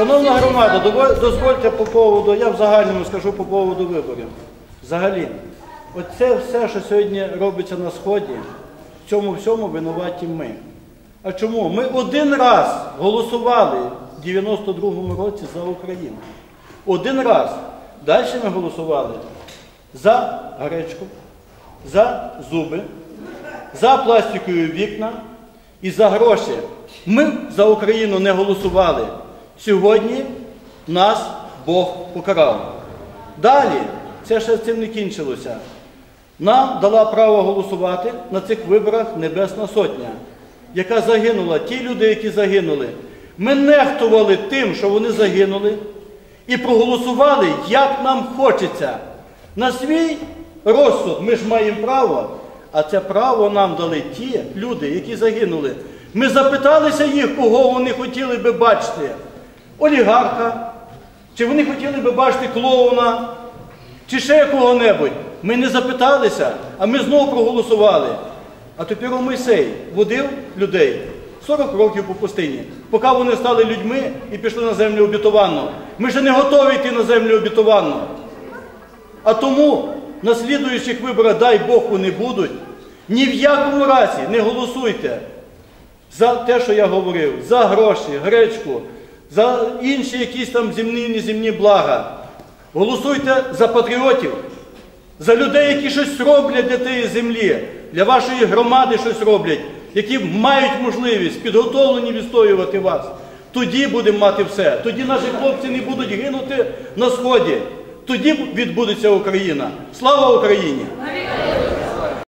Шановна громада, дозвольте по поводу, я в загальному скажу по поводу виборів. Взагалі, оце все, що сьогодні робиться на Сході, в цьому всьому винуваті ми. А чому? Ми один раз голосували в 92-му році за Україну. Один раз. Далі ми голосували за гречку, за зуби, за пластикові вікна і за гроші. Ми за Україну не голосували. Сьогодні нас Бог покарав. Далі, це ще з цим не кінчилося. Нам дала право голосувати на цих виборах Небесна Сотня, яка загинула. Ті люди, які загинули. Ми нехтували тим, що вони загинули, і проголосували, як нам хочеться. На свій розсуд ми ж маємо право, а це право нам дали ті люди, які загинули. Ми запиталися їх, кого вони хотіли би бачити. Олігарха, чи вони хотіли би бачити клоуна, чи ще кого-небудь. Ми не запиталися, а ми знову проголосували. А тепер Мойсей водив людей 40 років по пустині, поки вони стали людьми і пішли на землю обітованну. Ми ще не готові йти на землю обітованну. А тому на слідуючих виборах, дай Бог, вони будуть. Ні в якому разі не голосуйте за те, що я говорив, за гроші, гречку, за інші якісь там земні неземні блага. Голосуйте за патріотів, за людей, які щось роблять для тієї землі, для вашої громади щось роблять, які мають можливість підготовлені відстоювати вас. Тоді будемо мати все. Тоді наші хлопці не будуть гинути на сході. Тоді відбудеться Україна. Слава Україні!